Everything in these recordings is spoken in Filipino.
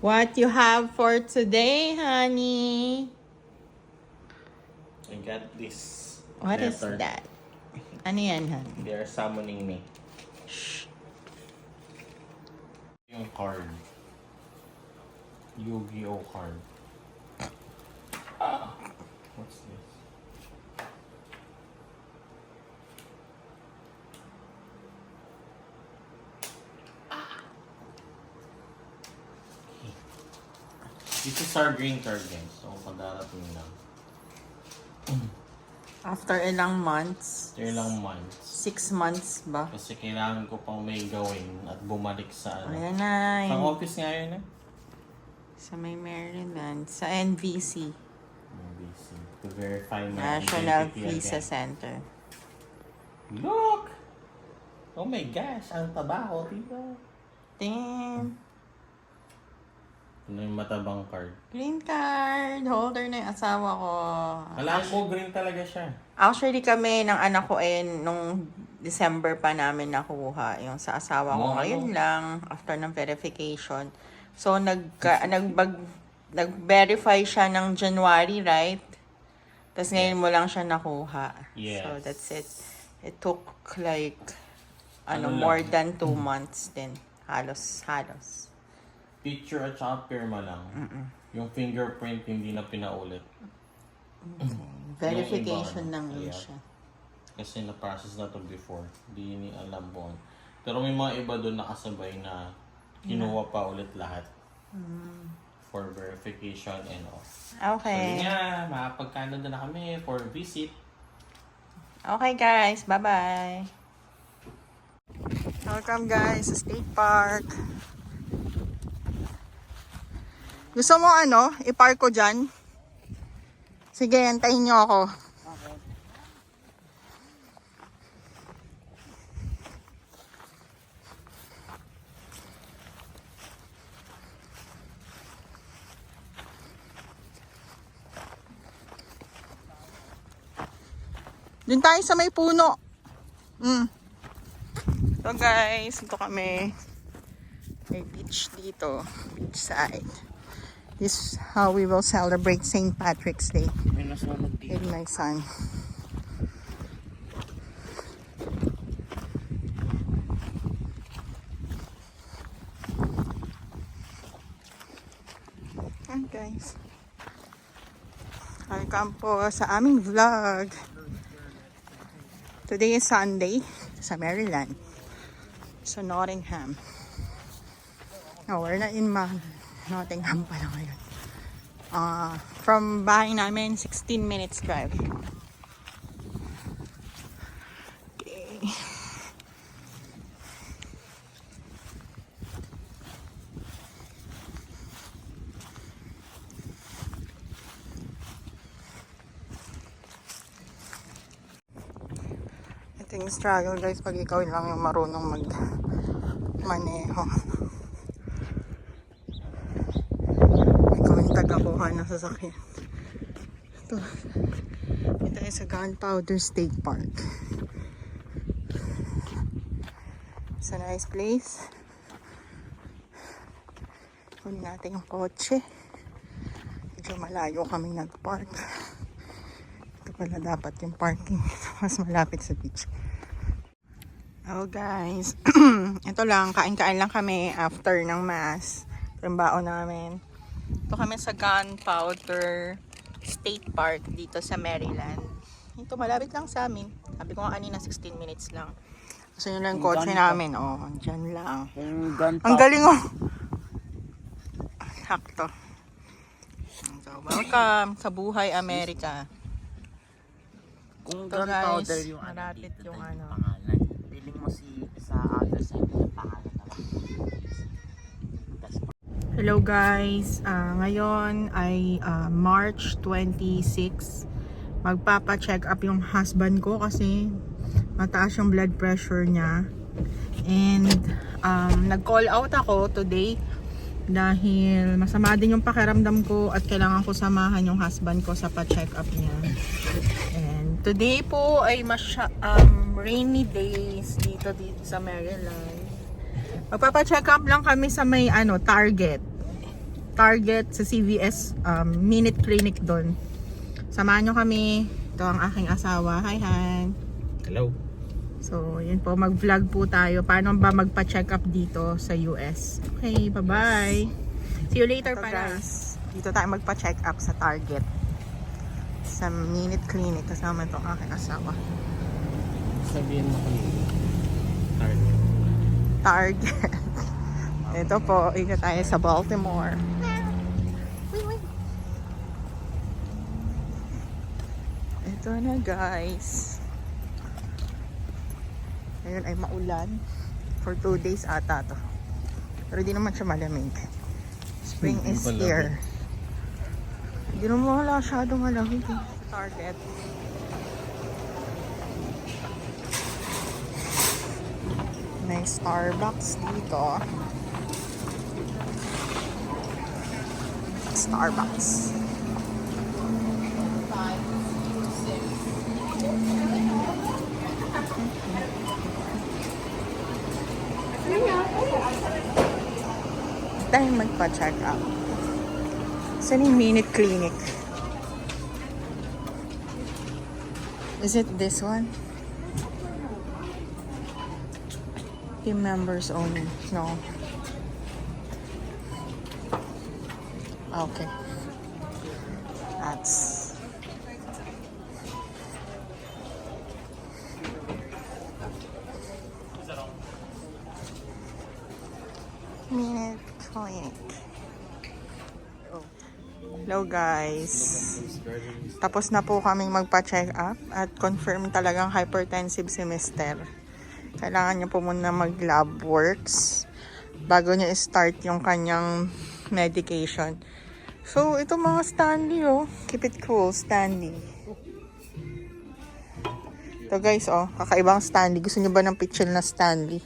What you have for today, honey? I got this. What is letter. that? Ano yan, honey? They are summoning me. Yung card. Yu-Gi-Oh card. Ah, What's this? This is our green card guys. So, padarating lang. After ilang months? After ilang months. Six months ba? Kasi kailangan ko pang may gawin at bumalik sa ano. Ayan na. Sa yun. office nga yun eh. Sa may Maryland. Sa NVC. NBC. To verify my National identity Visa again. Center. Look! Oh my gosh, ang tabaho, diba? Damn. Ano yung matabang card? Green card. Holder na yung asawa ko. Alam mo, green talaga siya. Actually kami ng anak ko eh nung December pa namin nakuha yung sa asawa ko Wow. ngayon lang after ng verification. So nag nagbag nag-verify siya ng January, right? Tapos ngayon mo lang siya nakuha. Yes. So that's it. It took like ano, Ano lang? more than two months din. Halos, halos. Picture at saka pirma lang. Yung fingerprint hindi na pinaulit. Verification iba, lang ano, yun yeah. siya. Kasi na-process na to before. Hindi ni alam po. Pero may mga iba doon nakasabay na kinuha pa ulit lahat. For verification and all. So Okay. nga, makapag-Canada na kami for visit. Okay guys, bye-bye. Welcome guys sa State Park. Gusto mo ano, i-park ko dyan? Sige, antayin nyo ako. Doon tayo sa may puno. Mm. So guys, ito kami. May beach dito. Beach side. Is how we will celebrate St. Patrick's Day with my son. Hi guys. Welcome po sa aming vlog. Today is Sunday sa Maryland. Sa Nottingham. No, we're not in Ma Nottingham pala ngayon. Uh, from bahay namin, 16 minutes drive. Okay. Ito yung struggle guys pag ikaw lang yung marunong mag maneho. Ikaw yung tagakuha ng sasakyan. Ito. Ito ay sa Gunpowder State Park. It's a nice place. Kunin natin yung kotse. Medyo malayo kami nag-park. Ito pala dapat yung parking. Mas malapit sa beach. Oh guys, ito lang, kain-kain lang kami after ng mass. Yung namin. Ito kami sa Gunpowder State Park dito sa Maryland. Ito malapit lang sa amin. Sabi ko nga kanina 16 minutes lang. Kasi yun lang yung kotse namin. Oh, dyan lang. Ang galing oh. Sakto. So, welcome sa Buhay Amerika. Kung Ito, gunpowder guys, yung ano, malapit dito yung ano. pangalan. Piling mo si sa other side yung pangalan na lang. Hello guys, Ah, ngayon ay ah, March 26. Magpapa-check up yung husband ko kasi mataas yung blood pressure niya. And um, nag-call out ako today dahil masama din yung pakiramdam ko at kailangan ko samahan yung husband ko sa pa-check up niya. And today po ay masya, um, rainy days dito dito sa Maryland. Magpapa-check up lang kami sa may ano, Target. Target, sa CVS, um, Minute Clinic doon. Samahan nyo kami. Ito ang aking asawa. Hi, Han. Hello. So, yun po, mag-vlog po tayo. Paano ba magpa-check up dito sa US? Okay, bye-bye. See you later, Ito, guys. Dito tayo magpa-check up sa Target. Sa Minute Clinic. Kasama itong aking asawa. Sabihin mo kanina. Target. Target. Ito po, ingat tayo sa Baltimore. Ito na guys. Ngayon ay maulan. For two days ata to. Pero di naman siya malamig. Spring Hindi is here. Hindi naman wala masyadong malamig eh. Target. May Starbucks dito. Starbucks. Tayo magpa-check up. Saan yung minute clinic? Is it this one? Members only. No. Okay. Clinic. Hello guys. Tapos na po kaming magpa-check up at confirm talagang hypertensive si Mister. Kailangan niya po muna mag-lab works bago niya start yung kanyang medication. So, ito mga Stanley oh. Keep it cool, Stanley. Ito guys oh, kakaibang Stanley. Gusto niyo ba ng pitchel na Stanley?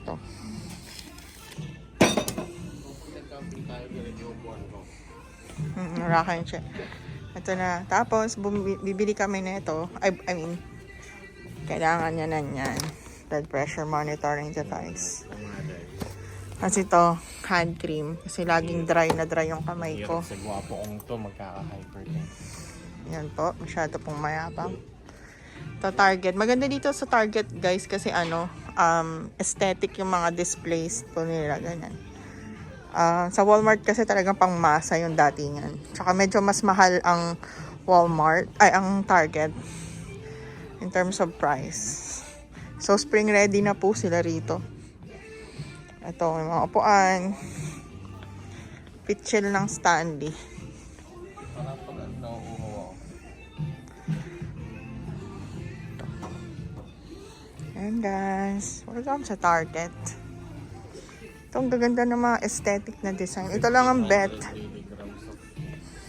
Ito. Mm, Rakan siya. Ito na. Tapos, bibili kami nito. I, I mean, kailangan niya na yan. Blood pressure monitoring device. Kasi ito, hand cream. Kasi laging dry na dry yung kamay ko. Sa gwapo kong to, magkaka-hypertense. Yan po, masyado pong mayabang. Ito, Target. Maganda dito sa Target, guys, kasi ano, um, aesthetic yung mga displays po nila, ganyan. Ah, sa Walmart kasi talagang pang masa yung datingan. Tsaka medyo mas mahal ang Walmart, ay, ang Target in terms of price. So, spring ready na po sila rito. Ito, may mga upuan. Pitchel ng Stanley. Ayan guys, welcome sa Target. Ito ang gaganda ng mga aesthetic na design. Ito lang ang bet. 100 milligrams of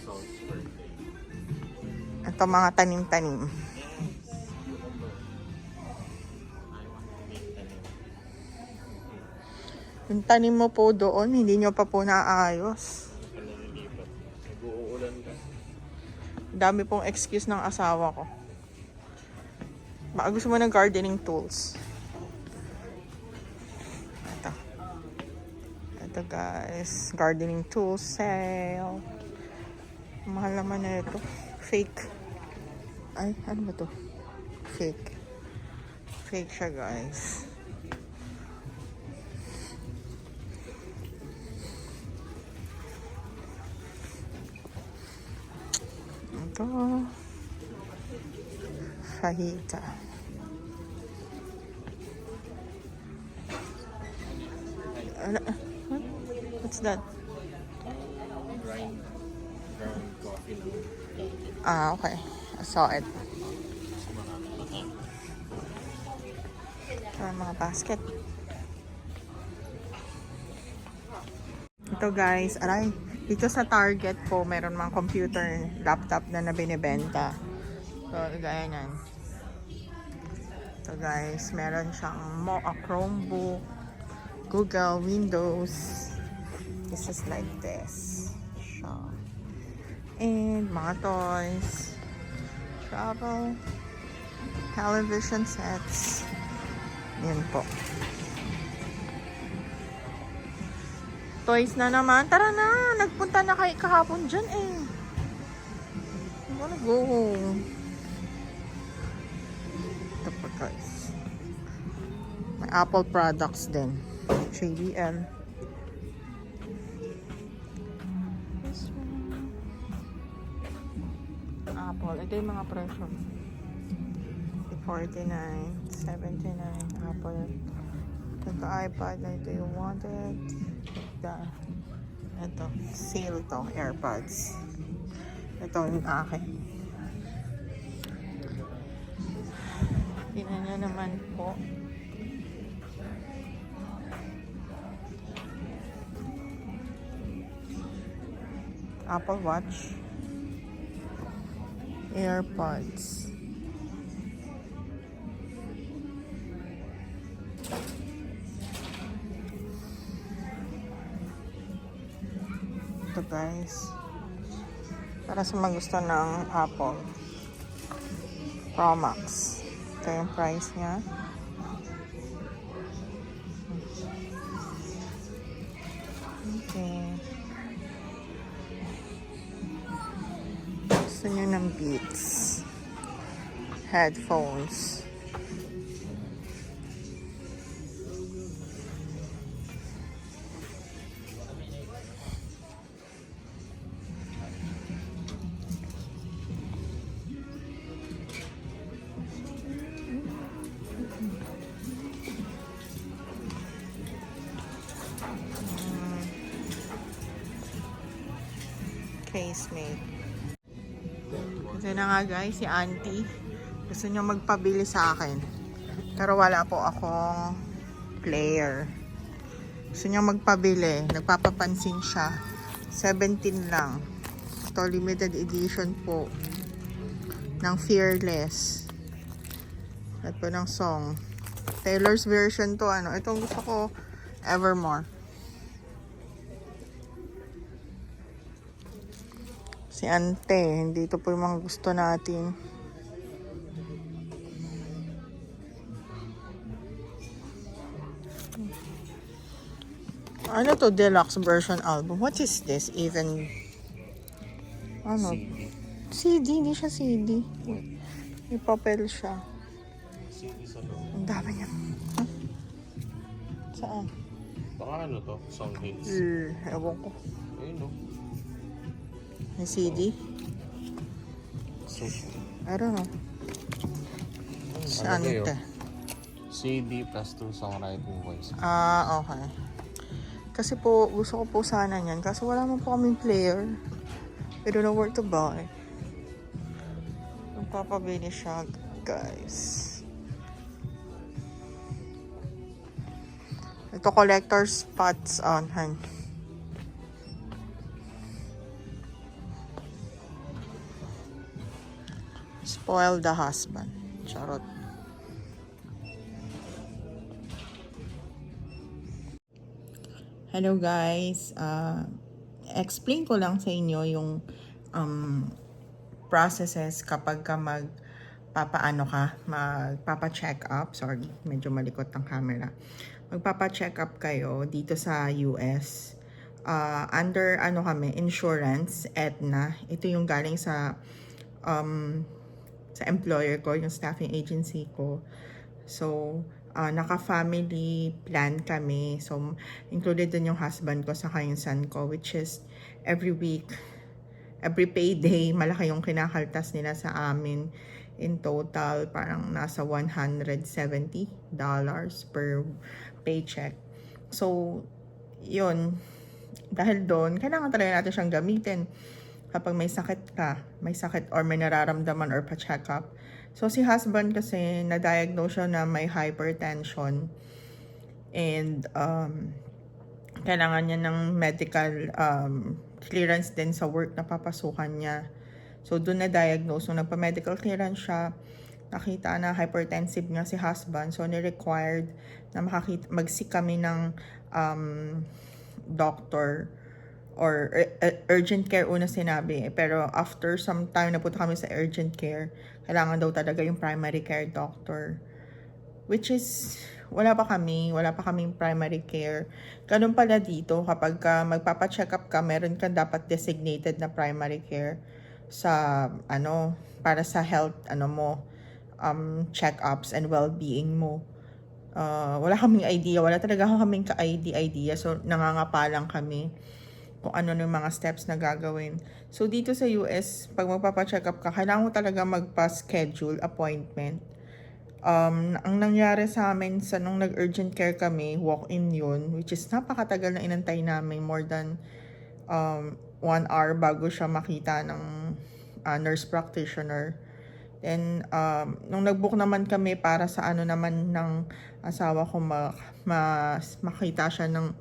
salt per day. Ito mga tanim-tanim. Yung tanim mo po doon, hindi nyo pa po naayos. Nag-uulan ka. Dami pong excuse ng asawa ko. Baka gusto mo ng gardening tools. Guys. Gardening tools sale. Mahal naman na ito. Fake. Ay, ano ba to? Fake. Fake siya guys. Ito. Fajita. Ano? What? What's that? Ah, okay. I saw it. Ito mga basket. Ito guys, aray. Dito sa Target po, meron mga computer, laptop na nabinibenta. So, gaya nan. Ito guys, meron siyang mo a Chromebook, Google, Windows. This is like this. Siya. And mga toys. Travel. Television sets. Yan po. Toys na naman. Tara na. Nagpunta na kay kahapon dyan eh. I wanna go. Ito pa guys. May Apple products din. JBL. Apple. Ito yung mga presyo. 49, 79 Apple. Ito iPad na ito yung wanted. Ito. Ito. Sale to. AirPods. Ito yung akin. Tingnan nyo naman po. Apple Watch. AirPods. Ito guys. Para sa mga gusto ng Apple. Pro Max. Ito yung price niya. Headphones. Casemate. Ito na nga guys, si auntie. Gusto niya magpabili sa akin. Pero wala po akong player. Gusto niya magpabili. Nagpapapansin siya. 17 lang. Ito limited edition po. Ng Fearless. At po ng song. Taylor's version to. Ano? Itong gusto ko, Evermore. Si Ante, hindi ito po yung mga gusto natin. Ano to deluxe version album? What is this even? Ano? CD. CD, hindi siya CD. May papel siya. CD sa loob. Ang dami niya. Huh? Saan? Baka ano to? Song hits. Eh, ewan ko. Ayun no. May CD? So, I don't know. Si Ano kayo? Ante. CD plus 2 songwriting voice. Ah, okay. Kasi po, gusto ko po sana niyan. Kaso wala man po kaming player. We don't know where to buy. Magpapabili siya, guys. Ito collector spots on hand. Spoil the husband. Charot. Hello guys. Uh, explain ko lang sa inyo yung um, processes kapag ka mag papaano ka, magpapa-check up. Sorry, medyo malikot ang camera. Magpapa-check up kayo dito sa US. Uh, under ano kami, insurance, Aetna. Ito yung galing sa um, sa employer ko, yung staffing agency ko. So, uh, naka-family plan kami. So, included dun yung husband ko sa yung son ko, which is every week, every payday, malaki yung kinakaltas nila sa amin. In total, parang nasa $170 per paycheck. So, yun. Dahil doon, kailangan talaga natin siyang gamitin kapag may sakit ka, may sakit or may nararamdaman or pa-check up. So, si husband kasi, na-diagnose siya na may hypertension and um, kailangan niya ng medical um, clearance din sa work na papasukan niya. So, doon na-diagnose. So, nagpa-medical clearance siya. Nakita na hypertensive nga si husband. So, ni-required na makakita, mag-seek kami ng um, doctor or ur- ur- urgent care una sinabi. Pero after some time na punta kami sa urgent care, kailangan daw talaga yung primary care doctor. Which is wala pa kami, wala pa kaming primary care. Ganun pala dito, kapag ka magpapacheck up ka, meron ka dapat designated na primary care sa, ano, para sa health, ano mo, um, check-ups and well-being mo. Uh, wala kaming idea, wala talaga kaming ka-ID idea, so nangangapa lang kami kung ano yung mga steps na gagawin. So, dito sa US, pag magpapacheck up ka, kailangan mo talaga magpa-schedule appointment. Um, ang nangyari sa amin sa nung nag-urgent care kami, walk-in yun, which is napakatagal na inantay namin, more than um, one hour bago siya makita ng uh, nurse practitioner. Then, um, nung nag-book naman kami para sa ano naman ng asawa ko ma, ma, makita siya ng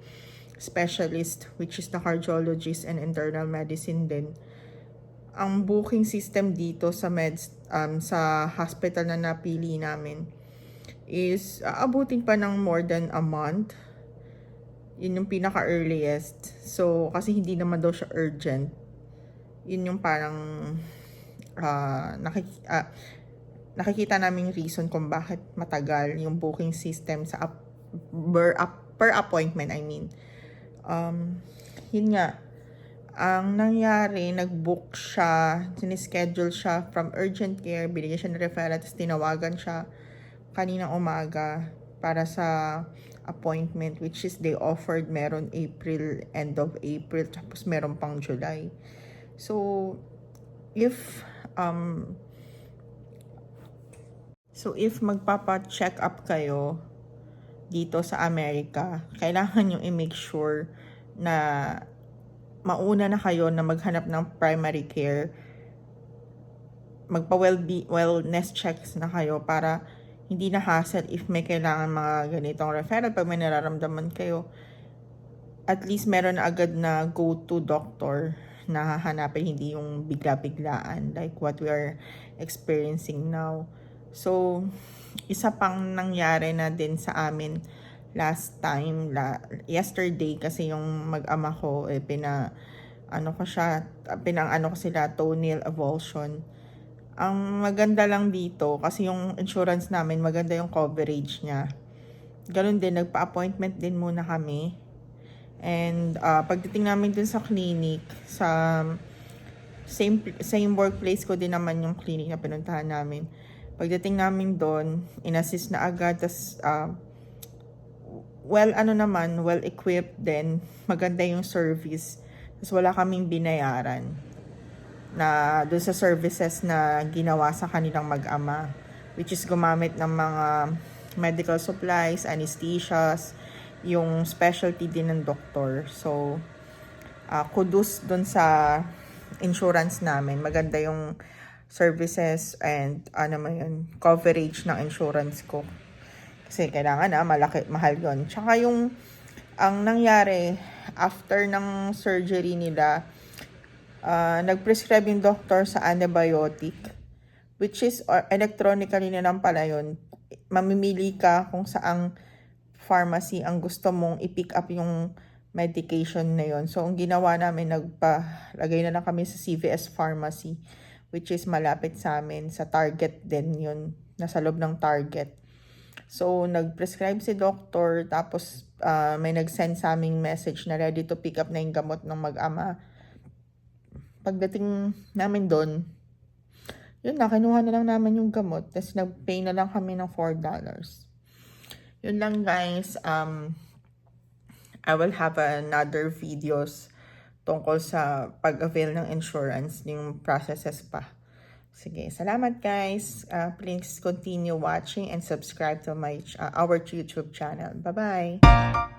specialist, which is the cardiologist and internal medicine din. Ang booking system dito sa meds, um, sa hospital na napili namin is aabutin pa ng more than a month. Yun yung pinaka-earliest. So, kasi hindi naman daw siya urgent. Yun yung parang uh, nakik- ah, nakikita naming reason kung bakit matagal yung booking system sa ap- per appointment, I mean. Um, yun nga, ang nangyari, nag-book siya, sinischedule siya from urgent care, binigyan siya ng referral, tapos tinawagan siya kaninang umaga para sa appointment, which is they offered meron April, end of April, tapos meron pang July. So, if, um, so if magpapa-check up kayo dito sa Amerika, kailangan nyo i-make sure na mauna na kayo na maghanap ng primary care, magpa wellness checks na kayo para hindi na hassle if may kailangan mga ganitong referral pag may nararamdaman kayo. At least meron na agad na go-to doctor na hahanapin hindi yung bigla-biglaan like what we are experiencing now. So, isa pang nangyari na din sa amin last time, la, yesterday kasi yung mag-ama ko, eh, pina, ano ko siya, pinang ano ko sila, toenail avulsion. Ang maganda lang dito, kasi yung insurance namin, maganda yung coverage niya. Ganun din, nagpa-appointment din muna kami. And uh, pagdating namin dun sa clinic, sa same same workplace ko din naman yung clinic na pinuntahan namin. Pagdating namin doon, inassist na agad, tas uh, well, ano naman, well equipped din, maganda yung service. Tapos wala kaming binayaran na doon sa services na ginawa sa kanilang mag-ama, which is gumamit ng mga medical supplies, anesthesias, yung specialty din ng doktor. So, uh, kudos doon sa insurance namin. Maganda yung services and ano man yun, coverage ng insurance ko. Kasi kailangan na malaki, mahal yon Tsaka yung ang nangyari after ng surgery nila, uh, nag-prescribe yung doctor sa antibiotic which is or electronically na lang pala yun. Mamimili ka kung saang pharmacy ang gusto mong i-pick up yung medication na yon. So, ang ginawa namin, nagpalagay na lang kami sa CVS Pharmacy, which is malapit sa amin, sa Target din yun, nasa loob ng Target. So, nag-prescribe si doctor, tapos uh, may nag-send sa aming message na ready to pick up na yung gamot ng mag-ama. Pagdating namin doon, yun na, kinuha na lang namin yung gamot, tapos nag-pay na lang kami ng $4. Yun lang guys, um, I will have another videos tungkol sa pag-avail ng insurance, yung processes pa. Sige, salamat guys. Uh, please continue watching and subscribe to my uh, our YouTube channel. Bye-bye.